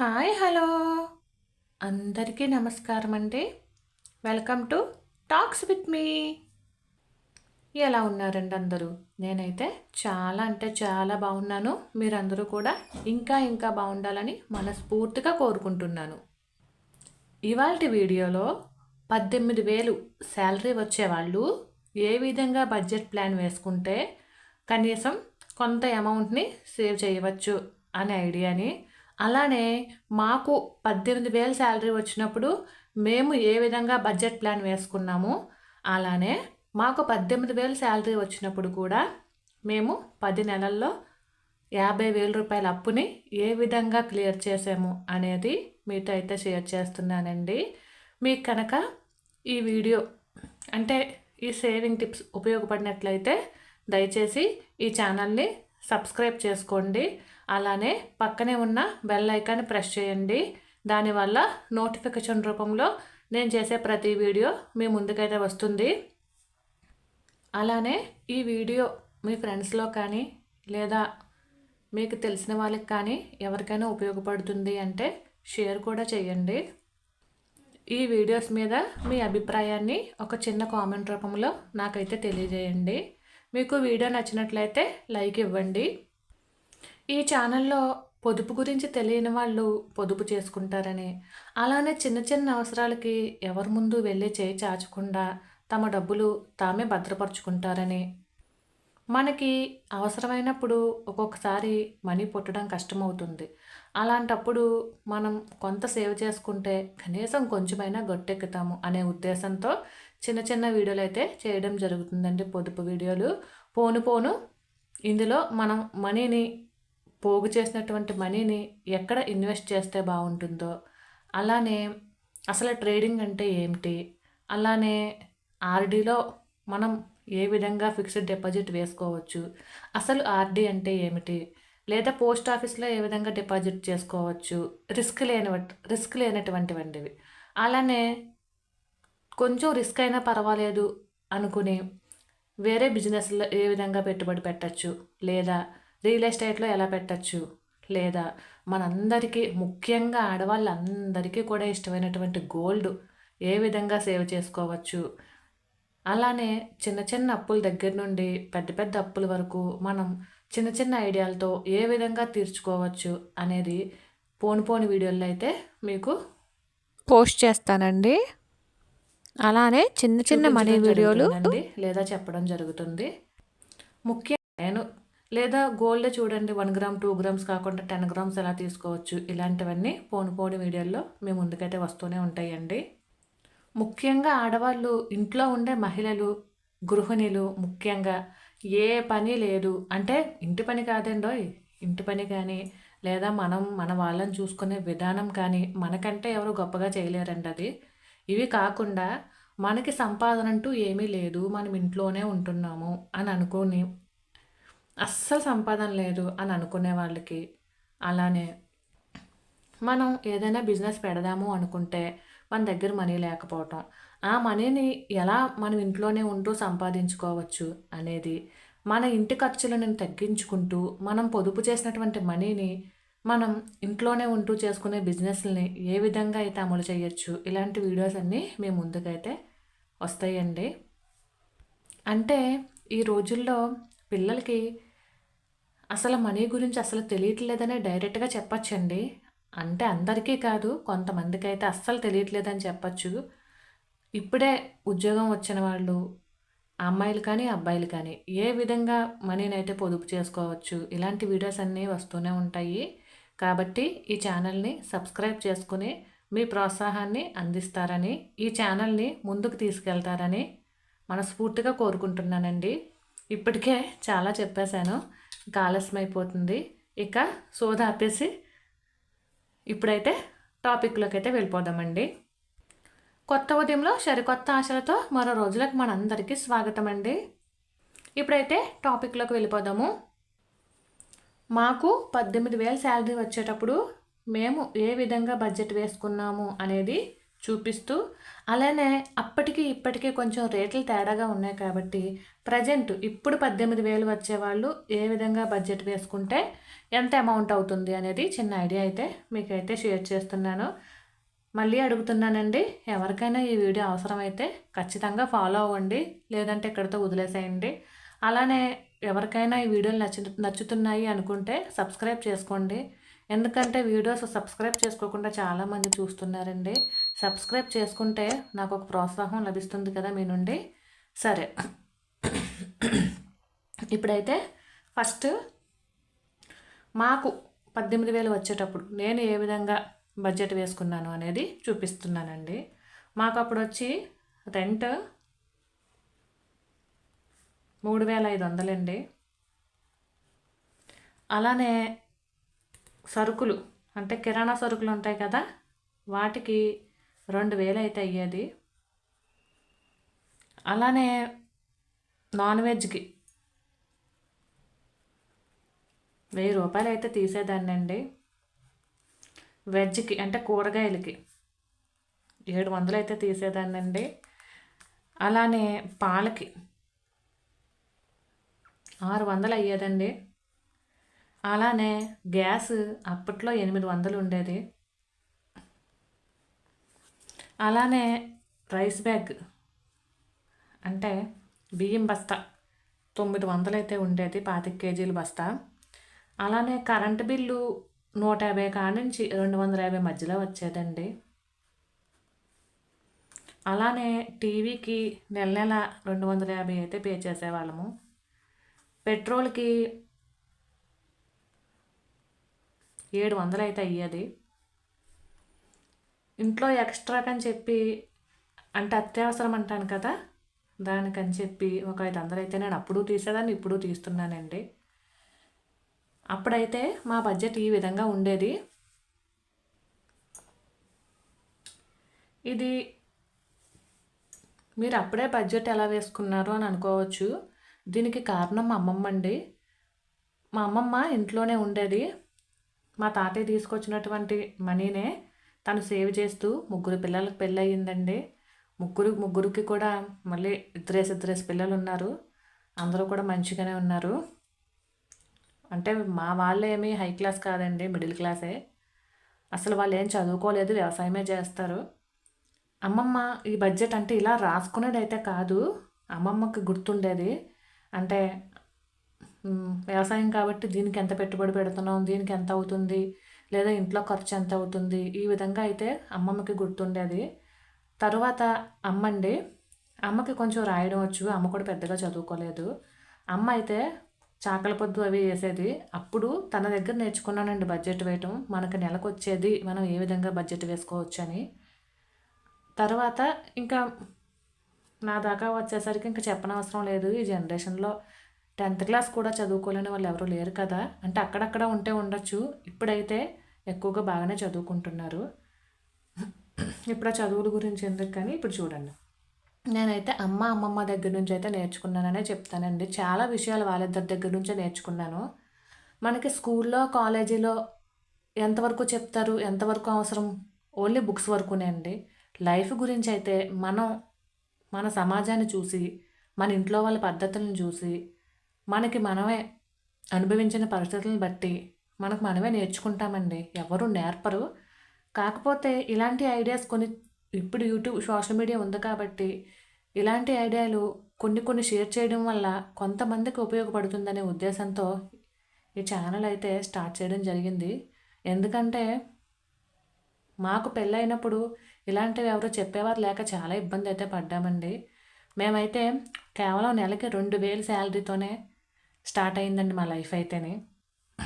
Hi hello. అందరికీ నమస్కారం అండి. Welcome to talks with me. ఎలా ఉన్నారండి అందరూ? నేనైతే చాలా అంటే చాలా బాగున్నాను. మీరందరూ కూడా ఇంకా ఇంకా బాగుండాలని మనస్ఫూర్తిగా కోరుకుంటున్నాను. ఇవాళ వీడియోలో పద్దెనిమిది వేలు శాలరీ వచ్చేవాళ్ళు ఏ విధంగా బడ్జెట్ ప్లాన్ వేసుకుంటే కనీసం కొంత అమౌంట్ని సేవ్ చేయవచ్చు అనే ఐడియాని అలానే మాకు పద్దెనిమిది వేల శాలరీ వచ్చినప్పుడు మేము ఏ విధంగా బడ్జెట్ ప్లాన్ వేసుకున్నాము అలానే మాకు పద్దెనిమిది వేల శాలరీ వచ్చినప్పుడు కూడా మేము పది నెలల్లో యాభై వేల రూపాయల అప్పుని ఏ విధంగా క్లియర్ చేసాము అనేది మీతో అయితే షేర్ చేస్తున్నానండి. మీకు కనుక ఈ వీడియో అంటే ఈ సేవింగ్ టిప్స్ ఉపయోగపడినట్లయితే దయచేసి ఈ ఛానల్ని సబ్స్క్రైబ్ చేసుకోండి. అలానే పక్కనే ఉన్న బెల్ ఐకాన్ ప్రెస్ చేయండి. దానివల్ల నోటిఫికేషన్ రూపంలో నేను చేసే ప్రతి వీడియో మీ ముందుకైతే వస్తుంది. అలానే ఈ వీడియో మీ ఫ్రెండ్స్లో కానీ లేదా మీకు తెలిసిన వాళ్ళకి కానీ ఎవరికైనా ఉపయోగపడుతుంది అంటే షేర్ కూడా చేయండి. ఈ వీడియోస్ మీద మీ అభిప్రాయాన్ని ఒక చిన్న కామెంట్ రూపంలో నాకైతే తెలియజేయండి. మీకు వీడియో నచ్చినట్లయితే లైక్ ఇవ్వండి. ఈ ఛానల్లో పొదుపు గురించి తెలియని వాళ్ళు పొదుపు చేసుకుంటారని అలానే చిన్న చిన్న అవసరాలకి ఎవరి ముందు వెళ్ళి చేయి చాచకుండా తమ డబ్బులు తామే భద్రపరుచుకుంటారని. మనకి అవసరమైనప్పుడు ఒక్కొక్కసారి మనీ పుట్టడం కష్టమవుతుంది. అలాంటప్పుడు మనం కొంత సేవ్ చేసుకుంటే కనీసం కొంచెమైనా గట్టెక్కుతాము అనే ఉద్దేశంతో చిన్న చిన్న వీడియోలు అయితే చేయడం జరుగుతుందండి. పొదుపు వీడియోలు పోను పోను ఇందులో మనం మనీని పోగు చేసినటువంటి మనీని ఎక్కడ ఇన్వెస్ట్ చేస్తే బాగుంటుందో అలానే అసలు ట్రేడింగ్ అంటే ఏమిటి అలానే ఆర్డీలో మనం ఏ విధంగా ఫిక్స్డ్ డిపాజిట్ వేసుకోవచ్చు అసలు ఆర్డీ అంటే ఏమిటి లేదా పోస్ట్ ఆఫీస్లో ఏ విధంగా డిపాజిట్ చేసుకోవచ్చు రిస్క్ లేని రిస్క్ లేనటువంటివంటివి. అలానే కొంచెం రిస్క్ అయినా పర్వాలేదు అనుకుని వేరే బిజినెస్లో ఏ విధంగా పెట్టుబడి పెట్టచ్చు లేదా రియల్ ఎస్టేట్లో ఎలా పెట్టచ్చు? లేదా మనందరికీ ముఖ్యంగా ఆడవాళ్ళందరికీ కూడా ఇష్టమైనటువంటి గోల్డ్ ఏ విధంగా సేవ్ చేసుకోవచ్చు? అలానే చిన్న చిన్న అప్పుల దగ్గర నుండి పెద్ద పెద్ద అప్పుల వరకు మనం చిన్న చిన్న ఐడియాలతో ఏ విధంగా తీర్చుకోవచ్చు అనేది పోను పోని వీడియోల్లో అయితే మీకు పోస్ట్ చేస్తానండి. అలానే చిన్న చిన్న మనీ వీడియోలు లేదా చెప్పడం జరుగుతుంది. ముఖ్యంగా నేను లేదా గోల్డ్ చూడండి వన్ గ్రామ్ టూ గ్రామ్స్ కాకుండా టెన్ గ్రామ్స్ ఎలా తీసుకోవచ్చు ఇలాంటివన్నీ పోను పోని వీడియోల్లో మీ ముందుకైతే వస్తూనే ఉంటాయండి. ముఖ్యంగా ఆడవాళ్ళు ఇంట్లో ఉండే మహిళలు గృహిణులు ముఖ్యంగా ఏ పని లేదు. అంటే ఇంటి పని కాదండోయ్ ఇంటి పని కానీ లేదా మనం మన వాళ్ళని చూసుకునే విధానం కానీ మనకంటే ఎవరు గొప్పగా చేయలేరండి అది. ఇవి కాకుండా మనకి సంపాదన అంటూ ఏమీ లేదు. మనం ఇంట్లోనే ఉంటున్నాము అని అనుకుని అస్సలు సంపాదన లేదు అని అనుకునే వాళ్ళకి అలానే మనం ఏదైనా బిజినెస్ పెడదాము అనుకుంటే మన దగ్గర మనీ లేకపోవటం. ఆ మనీని ఎలా మనం ఇంట్లోనే ఉంటూ సంపాదించుకోవచ్చు అనేది మన ఇంటి ఖర్చులను తగ్గించుకుంటూ మనం పొదుపు చేసినటువంటి మనీని మనం ఇంట్లోనే ఉంటూ చేసుకునే బిజినెస్ని ఏ విధంగా అయితే అమలు చేయొచ్చు ఇలాంటి వీడియోస్ అన్నీ మీ ముందుకైతే వస్తాయండి. అంటే ఈ రోజుల్లో పిల్లలకి అసలు మనీ గురించి అసలు తెలియట్లేదనే డైరెక్ట్గా చెప్పచ్చండి. అంటే అందరికీ కాదు కొంతమందికి అయితే అస్సలు తెలియట్లేదని చెప్పచ్చు. ఇప్పుడే ఉద్యోగం వచ్చిన వాళ్ళు అమ్మాయిలు కానీ అబ్బాయిలు కానీ ఏ విధంగా మనీని అయితే పొదుపు చేసుకోవచ్చు ఇలాంటి వీడియోస్ అన్నీ వస్తూనే ఉంటాయి. కాబట్టి ఈ ఛానల్ని సబ్స్క్రైబ్ చేసుకుని మీ ప్రోత్సాహాన్ని అందిస్తారని ఈ ఛానల్ని ముందుకు తీసుకెళ్తారని మనస్ఫూర్తిగా కోరుకుంటున్నానండి. ఇప్పటికే చాలా చెప్పేశాను. ఇంకా ఆలస్యం అయిపోతుంది ఇక సోద ఆపేసి ఇప్పుడైతే టాపిక్లోకి అయితే వెళ్ళిపోదామండి. కొత్త ఉదయంలో సరికొత్త ఆశలతో మరో రోజులకు మనందరికీ స్వాగతం అండి ఇప్పుడైతే టాపిక్లోకి వెళ్ళిపోదాము. మాకు పద్దెనిమిది వేల శాలరీ వచ్చేటప్పుడు మేము ఏ విధంగా బడ్జెట్ వేసుకున్నాము అనేది చూపిస్తూ అలానే అప్పటికి ఇప్పటికీ కొంచెం రేట్లు తేడాగా ఉన్నాయి కాబట్టి ప్రజెంట్ ఇప్పుడు పద్దెనిమిది వేలు వచ్చేవాళ్ళు ఏ విధంగా బడ్జెట్ వేసుకుంటే ఎంత అమౌంట్ అవుతుంది అనేది చిన్న ఐడియా అయితే మీకైతే షేర్ చేస్తున్నాను. మళ్ళీ అడుగుతున్నానండి ఎవరికైనా ఈ వీడియో అవసరమైతే ఖచ్చితంగా ఫాలో అవ్వండి లేదంటే ఇక్కడితో వదిలేసేయండి. అలానే ఎవరికైనా ఈ వీడియోలు నచ్చు నచ్చుతున్నాయి అనుకుంటే సబ్స్క్రైబ్ చేసుకోండి. ఎందుకంటే వీడియోస్ సబ్స్క్రైబ్ చేసుకోకుండా చాలామంది చూస్తున్నారండి. సబ్స్క్రైబ్ చేసుకుంటే నాకు ఒక ప్రోత్సాహం లభిస్తుంది కదా మీ నుండి. సరే. ఇప్పుడైతే ఫస్ట్ మాకు పద్దెనిమిది వేలు వచ్చేటప్పుడు నేను ఏ విధంగా బడ్జెట్ వేసుకున్నాను అనేది చూపిస్తున్నానండి. మాకు అప్పుడు వచ్చి రెంట్ మూడు వేల ఐదు వందలండి. అలానే సరుకులు అంటే కిరాణా సరుకులు ఉంటాయి కదా వాటికి రెండు వేలు అయితే అయ్యేది. అలానే నాన్ వెజ్కి వెయ్యి రూపాయలు అయితే తీసేదాన్ని అండి వెజ్కి అంటే కూరగాయలకి ఏడు వందలు అయితే తీసేదాన్ని అండి అలానే పాలకి ఆరు వందలు అయ్యేదండి. అలానే గ్యాస్ అప్పట్లో ఎనిమిది వందలు ఉండేది. అలానే రైస్ బ్యాగ్ అంటే బియ్యం బస్తా తొమ్మిది వందలు అయితే ఉండేది పాతిక కేజీల బస్తా. అలానే కరెంటు బిల్లు నూట యాభై కాడ నుంచి రెండు వందల యాభై మధ్యలో వచ్చేదండి. అలానే టీవీకి నెల నెల రెండు వందల యాభై అయితే పే చేసేవాళ్ళము. పెట్రోల్కి ఏడు వందలు అయితే అయ్యేది. ఇంట్లో ఎక్స్ట్రాకని చెప్పి అంటే అత్యవసరం అంటాను కదా దానికని చెప్పి ఒక ఐదు వందలు అయితే నేను అప్పుడు తీసేదాన్ని ఇప్పుడు తీస్తున్నానండి. అప్పుడైతే మా బడ్జెట్ ఈ విధంగా ఉండేది. ఇది మీరు అప్పుడే బడ్జెట్ ఎలా వేసుకున్నారు అని అనుకోవచ్చు. దీనికి కారణం మా అమ్మమ్మ అండి మా అమ్మమ్మ ఇంట్లోనే ఉండేది. మా తాతయ్య తీసుకొచ్చినటువంటి మనీనే తను సేవ్ చేస్తూ ముగ్గురు పిల్లలకు పెళ్ళయిందండి. ముగ్గురు ముగ్గురికి కూడా మళ్ళీ ఇద్దరేసి ఇద్దరేసి పిల్లలు ఉన్నారు అందరూ కూడా మంచిగానే ఉన్నారు. అంటే మా వాళ్ళు ఏమీ హై క్లాస్ కాదండి మిడిల్ క్లాసే. అసలు వాళ్ళు ఏం చదువుకోలేదు వ్యవసాయమే చేస్తారు. అమ్మమ్మ ఈ బడ్జెట్ అంటే ఇలా రాసుకునేది అయితే కాదు అమ్మమ్మకి గుర్తుండేది. అంటే వ్యవసాయం కాబట్టి దీనికి ఎంత పెట్టుబడి పెడుతున్నాం దీనికి ఎంత అవుతుంది లేదా ఇంట్లో ఖర్చు ఎంత అవుతుంది ఈ విధంగా అయితే అమ్మమ్మకి గుర్తుండేది. తర్వాత అమ్మండి అమ్మకి కొంచెం రాయడం వచ్చు అమ్మ కూడా పెద్దగా చదువుకోలేదు. అమ్మ అయితే చాకల పొద్దు అవి వేసేది. అప్పుడు తన దగ్గర నేర్చుకున్నానండి బడ్జెట్ వేయటం మనకు నెలకు వచ్చేది మనం ఏ విధంగా బడ్జెట్ వేసుకోవచ్చు అని తర్వాత ఇంకా నా దాకా వచ్చేసరికి ఇంకా చెప్పనవసరం లేదు ఈ జనరేషన్లో టెన్త్ క్లాస్ కూడా చదువుకోలేని వాళ్ళు ఎవరు లేరు కదా. అంటే అక్కడక్కడ ఉంటే ఉండొచ్చు. ఇప్పుడైతే ఎక్కువగా బాగానే చదువుకుంటున్నారు. ఇప్పుడు ఆ చదువుల గురించి ఎందుకు కానీ ఇప్పుడు చూడండి. నేనైతే అమ్మ అమ్మమ్మ దగ్గర నుంచి అయితే నేర్చుకున్నాననే చెప్తానండి. చాలా విషయాలు వాళ్ళిద్దరి దగ్గర నుంచే నేర్చుకున్నాను. మనకి స్కూల్లో కాలేజీలో ఎంతవరకు చెప్తారు ఎంతవరకు అవసరం? ఓన్లీ బుక్స్ వరకునే అండి. లైఫ్ గురించి అయితే మనం మన సమాజాన్ని చూసి మన ఇంట్లో వాళ్ళ పద్ధతులను చూసి మనకి మనమే అనుభవించిన పరిస్థితులను బట్టి మనకు మనమే నేర్చుకుంటామండి. ఎవరు నేర్పరు. కాకపోతే ఇలాంటి ఐడియాస్ కొన్ని ఇప్పుడు యూట్యూబ్ సోషల్ మీడియా ఉంది కాబట్టి ఇలాంటి ఐడియాలు కొన్ని కొన్ని షేర్ చేయడం వల్ల కొంతమందికి ఉపయోగపడుతుందనే ఉద్దేశంతో ఈ ఛానల్ అయితే స్టార్ట్ చేయడం జరిగింది. ఎందుకంటే మాకు పెళ్ళైనప్పుడు ఇలాంటివి ఎవరు చెప్పేవారు లేక చాలా ఇబ్బంది అయితే పడ్డామండి. మేమైతే కేవలం నెలకి రెండు వేలు శాలరీతోనే స్టార్ట్ అయిందండి మా లైఫ్ అయితేనే.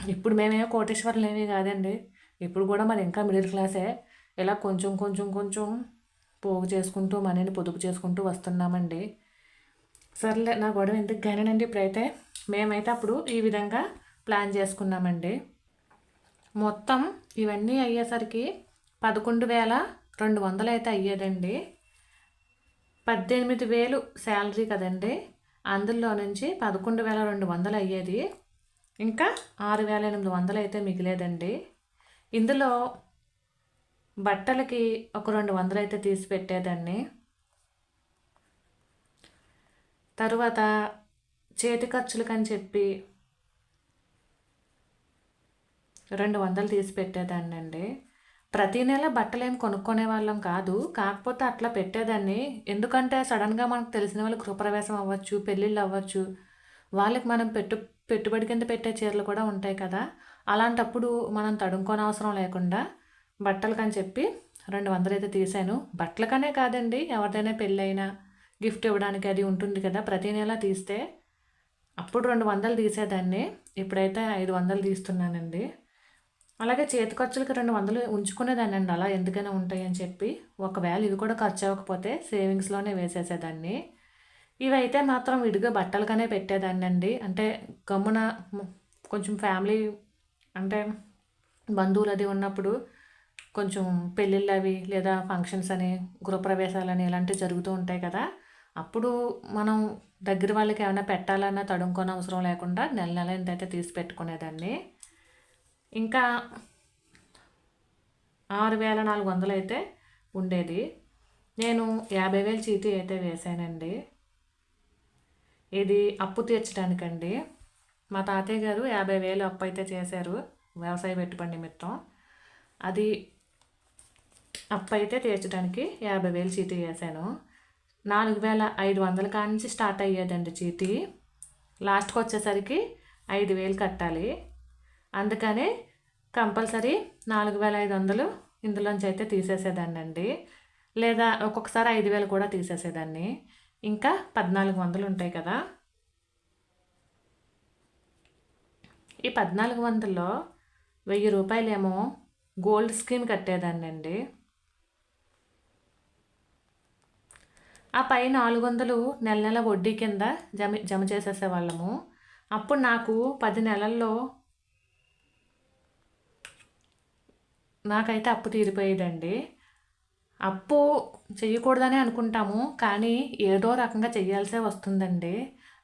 ఇప్పుడు మేమేమో కోటేశ్వర్లు ఏమీ కాదండి. ఇప్పుడు కూడా మరి ఇంకా మిడిల్ క్లాసే. ఇలా కొంచెం కొంచెం కొంచెం పోగు చేసుకుంటూ మనీని పొదుపు చేసుకుంటూ వస్తున్నామండి. సర్లే నా గొడవ ఎందుకు కానివ్వండి ఇప్పుడైతే? మేమైతే అప్పుడు ఈ విధంగా ప్లాన్ చేసుకున్నామండి. మొత్తం ఇవన్నీ అయ్యేసరికి పదకొండు వేల రెండు వందలు అయితే అయ్యేదండి. పద్దెనిమిది వేలు శాలరీ కదండి. అందులో నుంచి పదకొండు వేల రెండు వందలు అయ్యేది. ఇంకా ఆరు వేల ఎనిమిది వందలు అయితే మిగిలేదండి. ఇందులో బట్టలకి ఒక రెండు వందలు అయితే తీసి పెట్టేదాన్ని తరువాత చేతి ఖర్చులకని చెప్పి రెండు వందలు తీసి పెట్టేదాన్ని అండి ప్రతి నెల బట్టలేం కొనుక్కునే వాళ్ళం కాదు. కాకపోతే అట్లా పెట్టేదాన్ని. ఎందుకంటే సడన్గా మనకు తెలిసిన వాళ్ళకి గృహప్రవేశం అవ్వచ్చు పెళ్ళిళ్ళు అవ్వచ్చు వాళ్ళకి మనం పెట్టు పెట్టుబడి కింద పెట్టే చీరలు కూడా ఉంటాయి కదా. అలాంటప్పుడు మనం తడుముకోని అవసరం లేకుండా బట్టలకని చెప్పి రెండు వందలు అయితే తీసాను బట్టలకనే కాదండి ఎవరిదైనా పెళ్ళైనా గిఫ్ట్ ఇవ్వడానికి అది ఉంటుంది కదా. ప్రతి నెల తీస్తే అప్పుడు రెండు వందలు తీసేదాన్ని. ఇప్పుడైతే ఐదు వందలు తీస్తున్నానండి. అలాగే చేతి ఖర్చులకి రెండు వందలు ఉంచుకునేదాన్ని అండి. అలా ఎందుకైనా ఉంటాయి అని చెప్పి. ఒకవేళ ఇవి కూడా ఖర్చు అవ్వకపోతే సేవింగ్స్లోనే వేసేసేదాన్ని. ఇవైతే మాత్రం విడిగా బట్టలకనే పెట్టేదాన్ని అండి. అంటే గమ్మున కొంచెం ఫ్యామిలీ అంటే బంధువులు అది ఉన్నప్పుడు కొంచెం పెళ్ళిళ్ళు అవి లేదా ఫంక్షన్స్ అని గృహప్రవేశాలని ఇలాంటివి జరుగుతూ ఉంటాయి కదా. అప్పుడు మనం దగ్గర వాళ్ళకి ఏమైనా పెట్టాలన్నా తడుముకోని అవసరం లేకుండా నెల నెల ఎంతైతే తీసి పెట్టుకునేదాన్ని. ఇంకా ఆరు వేల నాలుగు వందలు అయితే ఉండేది. నేను యాభై వేలు చీటీ అయితే వేశానండి. ఇది అప్పు తీర్చడానికండి. మా తాతయ్య గారు యాభై వేలు అప్పు అయితే చేశారు వ్యవసాయ పెట్టుబడి నిమిత్తం. అది అప్పు అయితే తీర్చడానికి యాభై వేలు చీటీ వేశాను. నాలుగు వేల ఐదు వందల కాడి నుంచి స్టార్ట్ అయ్యేదండి చీటీ. లాస్ట్కి వచ్చేసరికి ఐదు వేలు కట్టాలి. అందుకని కంపల్సరీ నాలుగు వేల ఐదు వందలు ఇందులోంచి అయితే తీసేసేదాన్ని అండి లేదా ఒక్కొక్కసారి ఐదు వేలు కూడా తీసేసేదాన్ని. ఇంకా పద్నాలుగు వందలు ఉంటాయి కదా. ఈ పద్నాలుగు వందల్లో వెయ్యి రూపాయలేమో గోల్డ్ స్కీమ్ కట్టేదాన్ని అండి ఆ పై నాలుగు వందలు నెల నెల వడ్డీ కింద జమ జమ చేసేసేవాళ్ళము. అప్పుడు నాకు పది నెలల్లో నాకైతే అప్పు తీరిపోయేదండి. అప్పు చేయకూడదని అనుకుంటాము కానీ ఏదో రకంగా చేయాల్సే వస్తుందండి.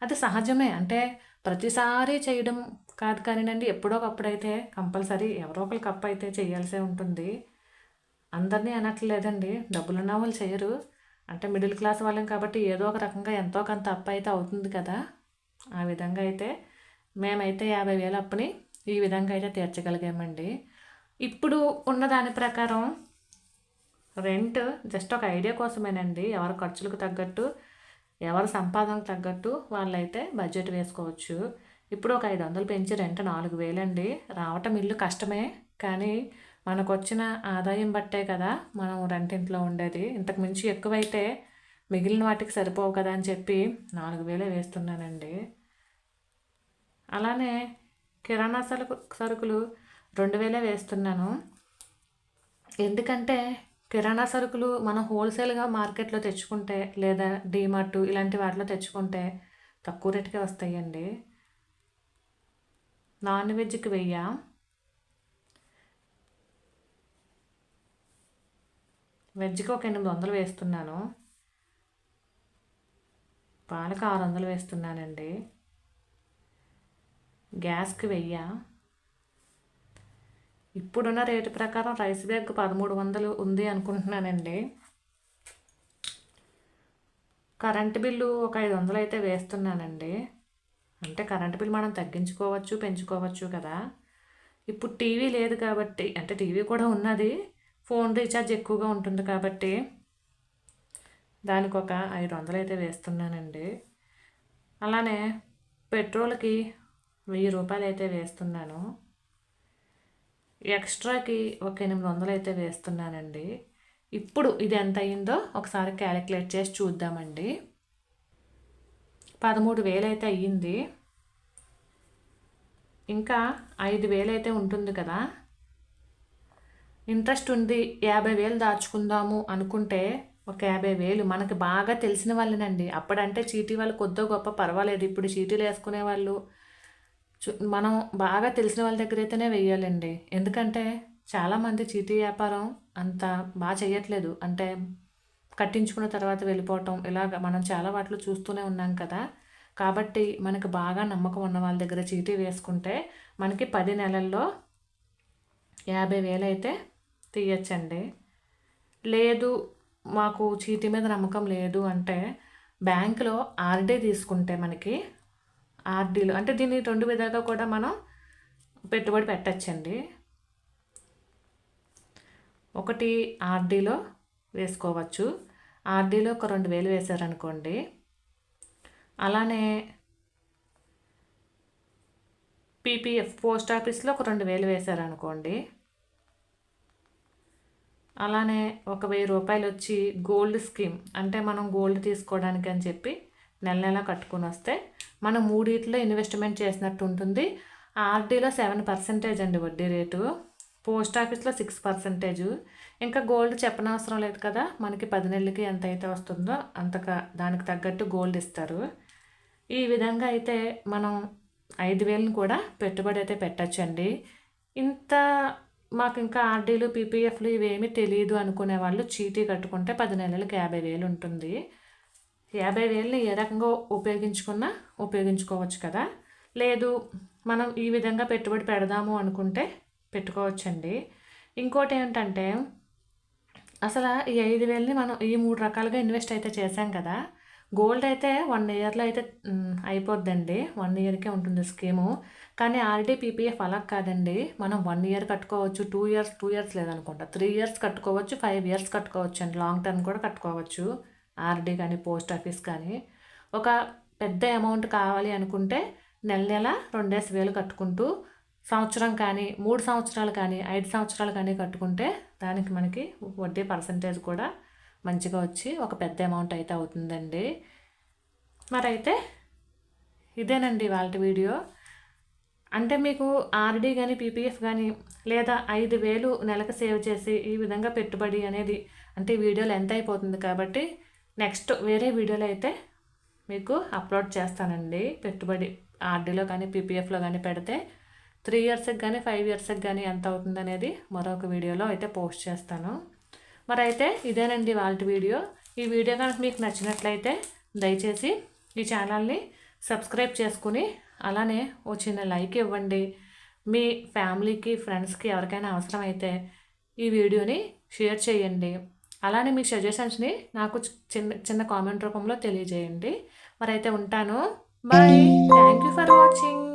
అది సహజమే అంటే ప్రతిసారి చేయడం కాదు కానివ్వండి ఎప్పుడో ఒకప్పుడైతే కంపల్సరీ ఎవరో ఒకరికి అప్పు అయితే చేయాల్సే ఉంటుంది. అందరినీ అనట్లేదండి డబ్బులు ఉన్న వాళ్ళు చేయరు అంటే మిడిల్ క్లాస్ వాళ్ళం కాబట్టి ఏదో ఒక రకంగా ఎంతో కొంత అప్పు అయితే అవుతుంది కదా. ఆ విధంగా అయితే మేమైతే యాభై వేల అప్పుని ఈ విధంగా అయితే తీర్చగలిగామండి. ఇప్పుడు ఉన్న దాని ప్రకారం రెంట్ జస్ట్ ఒక ఐడియా కోసమేనండి. ఎవరి ఖర్చులకు తగ్గట్టు ఎవరి సంపాదనకు తగ్గట్టు వాళ్ళైతే బడ్జెట్ వేసుకోవచ్చు. ఇప్పుడు ఒక ఐదు వందలు పెంచి రెంట్ నాలుగు వేలండి. రావటం ఇల్లు కష్టమే కానీ మనకు వచ్చిన ఆదాయం బట్టే కదా మనం రెంట్ ఇంట్లో ఉండేది. ఇంతకు మించి ఎక్కువైతే మిగిలిన వాటికి సరిపోవు కదా అని చెప్పి నాలుగు వేలే వేస్తున్నానండి. అలానే కిరాణా సరుకు సరుకులు రెండు వేలే వేస్తున్నాను. ఎందుకంటే కిరాణా సరుకులు మనం హోల్సేల్గా మార్కెట్లో తెచ్చుకుంటే లేదా డీమార్ట్ ఇలాంటి వాటిలో తెచ్చుకుంటే తక్కువ రేటుకే వస్తాయండి. నాన్ వెజ్కి వెయ్యి. వెజ్కి ఒక ఎనిమిది వందలు వేస్తున్నాను. పాలకు ఆరు వందలు వేస్తున్నానండి. గ్యాస్కి వెయ్యి. ఇప్పుడున్న రేటు ప్రకారం రైస్ బ్యాగ్ పదమూడు వందలు ఉంది అనుకుంటున్నానండి. కరెంటు బిల్లు ఒక ఐదు వందలు అయితే వేస్తున్నానండి. అంటే కరెంటు బిల్ మనం తగ్గించుకోవచ్చు పెంచుకోవచ్చు కదా. ఇప్పుడు టీవీ లేదు కాబట్టి అంటే టీవీ కూడా ఉన్నది. ఫోన్ రీఛార్జ్ ఎక్కువగా ఉంటుంది కాబట్టి దానికి ఒక ఐదు వందలు అయితే వేస్తున్నానండి. అలానే పెట్రోల్కి వెయ్యి రూపాయలు అయితే వేస్తున్నాను. ఎక్స్ట్రాకి ఒక ఎనిమిది వందలు అయితే వేస్తున్నానండి. ఇప్పుడు ఇది ఎంత అయిందో ఒకసారి క్యాలిక్యులేట్ చేసి చూద్దామండి. పదమూడు వేలు అయితే అయ్యింది. ఇంకా ఐదు వేలు అయితే ఉంటుంది కదా. ఇంట్రెస్ట్ ఉంది యాభై వేలు దాచుకుందాము అనుకుంటే ఒక యాభై వేలు మనకి బాగా తెలిసిన వాళ్ళనండి. అప్పుడంటే చీటీ వాళ్ళు కొద్దో గొప్ప పర్వాలేదు. ఇప్పుడు చీటీలు వేసుకునే వాళ్ళు మనం బాగా తెలిసిన వాళ్ళ దగ్గర అయితేనే వెయ్యాలండి. ఎందుకంటే చాలామంది చీటీ వ్యాపారం అంత బాగా చేయట్లేదు అంటే కట్టించుకున్న తర్వాత వెళ్ళిపోవటం ఇలాగ మనం చాలా వాటిలో చూస్తూనే ఉన్నాం కదా. కాబట్టి మనకు బాగా నమ్మకం ఉన్న వాళ్ళ దగ్గర చీటీ వేసుకుంటే మనకి పది నెలల్లో యాభై వేలు అయితే తీయచ్చండి. లేదు మాకు చీటీ మీద నమ్మకం లేదు అంటే బ్యాంకులో ఆర్డీ తీసుకుంటే మనకి ఆర్డీలో. అంటే దీన్ని రెండు విధాలుగా కూడా మనం పెట్టుబడి పెట్టచ్చండి. ఒకటి ఆర్డీలో వేసుకోవచ్చు. ఆర్డీలో ఒక రెండు వేలు వేశారనుకోండి. అలానే పీపీఎఫ్ పోస్ట్ ఆఫీస్లో ఒక రెండు వేలు వేశారనుకోండి. అలానే ఒక వెయ్యి రూపాయలు వచ్చి గోల్డ్ స్కీమ్ అంటే మనం గోల్డ్ తీసుకోవడానికి అని చెప్పి నెల నెల కట్టుకుని వస్తే మనం మూడిట్లో ఇన్వెస్ట్మెంట్ చేసినట్టు ఉంటుంది. ఆర్డీలో సెవెన్ పర్సెంటేజ్ అండి వడ్డీ రేటు. పోస్ట్ ఆఫీస్లో సిక్స్ పర్సెంటేజ్ ఇంకా గోల్డ్ చెప్పనవసరం లేదు కదా మనకి పది నెలలకి ఎంత అయితే వస్తుందో అంతగా దానికి తగ్గట్టు గోల్డ్ ఇస్తారు. ఈ విధంగా అయితే మనం ఐదు వేలను కూడా పెట్టుబడి అయితే పెట్టచ్చండి. ఇంత మాకు ఇంకా ఆర్డీలు పీపీఎఫ్లు ఇవేమీ తెలియదు అనుకునే వాళ్ళు చీటీ కట్టుకుంటే పది నెలలకి యాభై వేలు ఉంటుంది. యాభై వేలని ఏ రకంగా ఉపయోగించుకున్నా ఉపయోగించుకోవచ్చు కదా. లేదు మనం ఈ విధంగా పెట్టుబడి పెడదాము అనుకుంటే పెట్టుకోవచ్చండి. ఇంకోటి ఏంటంటే అసలు ఈ ఐదు వేలని మనం ఈ మూడు రకాలుగా ఇన్వెస్ట్ అయితే చేసాం కదా. గోల్డ్ అయితే వన్ ఇయర్లో అయితే అయిపోద్దండి. వన్ ఇయర్కే ఉంటుంది స్కీము. కానీ ఆర్డీ పీపీఎఫ్ అలా కాదండి. మనం వన్ ఇయర్ కట్టుకోవచ్చు టూ ఇయర్స్ టూ ఇయర్స్ లేదనుకుంటా. త్రీ ఇయర్స్ కట్టుకోవచ్చు ఫైవ్ ఇయర్స్ కట్టుకోవచ్చు అండి లాంగ్ టర్మ్ కూడా కట్టుకోవచ్చు. ఆర్డీ కానీ పోస్ట్ ఆఫీస్ కానీ ఒక పెద్ద అమౌంట్ కావాలి అనుకుంటే నెల నెల రెండేసి వేలు కట్టుకుంటూ సంవత్సరం కానీ మూడు సంవత్సరాలు కానీ ఐదు సంవత్సరాలు కానీ కట్టుకుంటే దానికి మనకి వడ్డీ పర్సంటేజ్ కూడా మంచిగా వచ్చి ఒక పెద్ద అమౌంట్ అయితే అవుతుందండి. మరైతే ఇదేనండి వాళ్ళ వీడియో. అంటే మీకు ఆర్డీ కానీ పీపీఎఫ్ కానీ లేదా ఐదు వేలు నెలకు సేవ్ చేసి ఈ విధంగా పెట్టుబడి అనేది అంటే ఈ వీడియోలు ఎంత అయిపోతుంది కాబట్టి నెక్స్ట్ వేరే వీడియోలో అయితే మీకు అప్లోడ్ చేస్తానండి. పెట్టుబడి ఆర్డీలో కానీ పీపీఎఫ్లో కానీ పెడితే త్రీ ఇయర్స్కి కానీ ఫైవ్ ఇయర్స్కి కానీ ఎంత అవుతుంది అనేది మరొక వీడియోలో అయితే పోస్ట్ చేస్తాను. మరి అయితే ఇదేనండి వాళ్ళ వీడియో. ఈ వీడియో కనుక మీకు నచ్చినట్లయితే దయచేసి ఈ ఛానల్ని సబ్స్క్రైబ్ చేసుకుని అలానే ఓ చిన్న లైక్ ఇవ్వండి. మీ ఫ్యామిలీకి ఫ్రెండ్స్కి ఎవరికైనా అవసరమైతే ఈ వీడియోని షేర్ చేయండి. అలానే మీ సజెషన్స్ని నాకు చిన్న చిన్న కామెంట్ రూపంలో తెలియజేయండి. మరి అయితే ఉంటాను bye thank you for watching